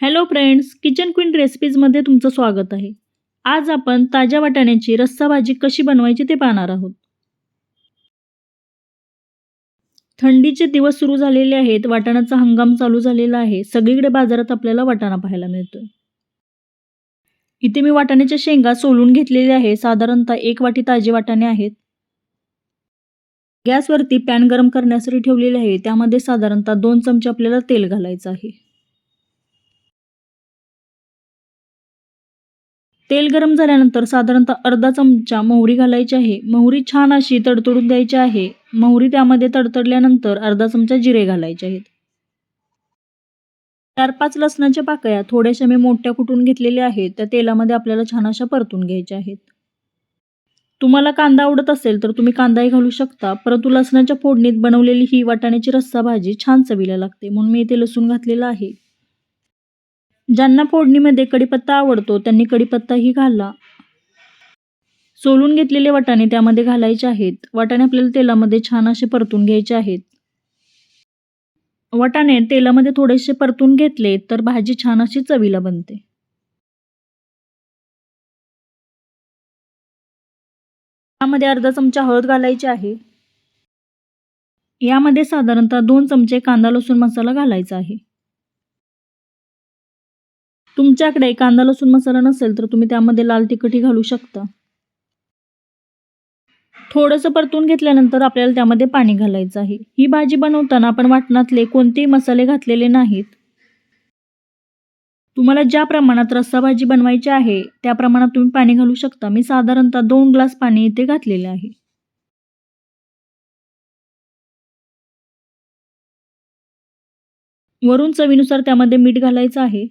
Hello friends kitchen queen रेसिपीजमध्ये तुमचं स्वागत आहे. आज आपण ताज्या वाटाण्याची रस्सा भाजी कशी बनवायची ते पाहणार आहोत. थंडीचे दिवस सुरू झालेले आहेत वाटाण्याचा हंगाम चालू झालेला आहे सगळीकडे बाजारात आपल्याला वाटाणा पाहायला मिळतोय. इथे मी वाटाण्याच्या शेंगा सोलून घेतलेल्या आहे साधारणतः एक वाटी ताजे वाटाणे आहेत. गॅसवरती पॅन गरम करण्यासाठी ठेवलेले आहे त्यामध्ये साधारणतः दोन चमचे आपल्याला तेल घालायचं आहे. तेल गरम झाल्यानंतर साधारणतः अर्धा चमचा मोहरी घालायची आहे. मोहरी छान अशी तडतडून द्यायची आहे. मोहरी त्यामध्ये तडतडल्यानंतर अर्धा चमचा जिरे घालायचे आहेत. चार पाच लसणाच्या पाकळ्या थोड्याशा मी मोठ्या कुटून घेतलेल्या आहेत. त्या तेलामध्ये आपल्याला छान अशा परतून घ्यायच्या आहेत. तुम्हाला कांदा आवडत असेल तर तुम्ही कांदाही घालू शकता. परंतु लसणाच्या फोडणीत बनवलेली ही वाटाण्याची रस्सा भाजी छान चवीला लागते. म्हणून मी इथे लसूण घातलेला आहे. ज्यांना फोडणीमध्ये कढीपत्ता आवडतो त्यांनी कढीपत्ताही घाला. सोलून घेतलेले वाटाणे त्यामध्ये घालायचे आहेत. वाटाणे आपल्याला तेलामध्ये छान असे परतून घ्यायचे आहेत. वाटाणे तेलामध्ये थोडेसे परतून घेतले तर भाजी छान अशी चवीला बनते. यामध्ये अर्धा चमचा हळद घालायची आहे. यामध्ये साधारणतः दोन चमचे कांदा लसूण मसाला घालायचा आहे. तुमच्याकडे कांदा लसूण मसाला नसेल तर तुम्ही त्यामध्ये लाल तिखटही घालू शकता. थोडंसं परतून घेतल्यानंतर आपल्याला त्यामध्ये पाणी घालायचं आहे. ही भाजी बनवताना आपण वाटणातले कोणतेही मसाले घातलेले नाहीत. तुम्हाला ज्या प्रमाणात रस्सा भाजी बनवायची आहे त्या प्रमाणात तुम्ही पाणी घालू शकता. मी साधारणतः दोन ग्लास पाणी इथे घातलेले आहे. वरून चवीनुसार त्यामध्ये मीठ घालायचं आहे.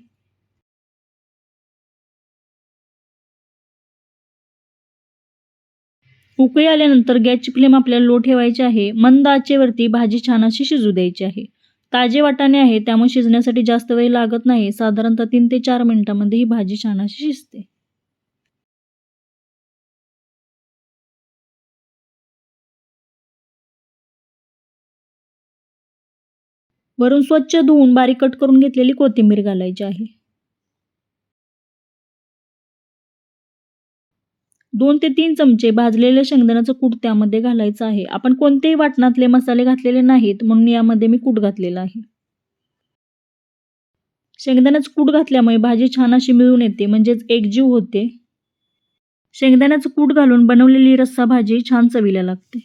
उकळी आल्यानंतर गॅसची फ्लेम आपल्याला लो ठेवायची आहे. मंद आचेवरती भाजी छान अशी शिजू द्यायची आहे. ताजे वाटाणे आहे त्यामुळे शिजण्यासाठी जास्त वेळ लागत नाही. साधारणतः तीन ते चार मिनिटांमध्ये ही भाजी छान अशी शिजते. वरून स्वच्छ धुवून बारीक कट करून घेतलेली कोथिंबीर घालायची आहे. दोन ते तीन चमचे भाजलेले शेंगदाण्याचं कूट त्यामध्ये घालायचं आहे. आपण कोणतेही वाटणातले मसाले घातलेले नाहीत म्हणून यामध्ये मी कूट घातलेला आहे. शेंगदाण्याचं कूट घातल्यामुळे भाजी छान अशी मिळून येते म्हणजेच एकजीव होते. शेंगदाण्याचं कूट घालून बनवलेली रस्सा भाजी छान चवीला लागते.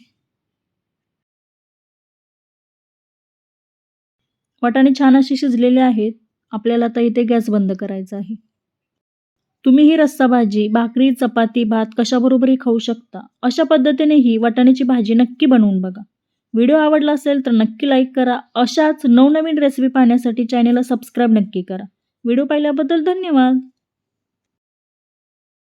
वाटाणे छान असे शिजलेले आहेत. आपल्याला आता इथे गॅस बंद करायचा आहे. तुम्ही ही रस्सा भाजी भाकरी चपाती भात कशाबरोबरही खाऊ शकता. अशा पद्धतीने ही वाटाण्याची भाजी नक्की बनवून बघा. व्हिडिओ आवडला असेल तर नक्की लाईक करा. अशाच नवनवीन रेसिपी पाहण्यासाठी चॅनेलला सबस्क्राईब नक्की करा. व्हिडिओ पाहिल्याबद्दल धन्यवाद.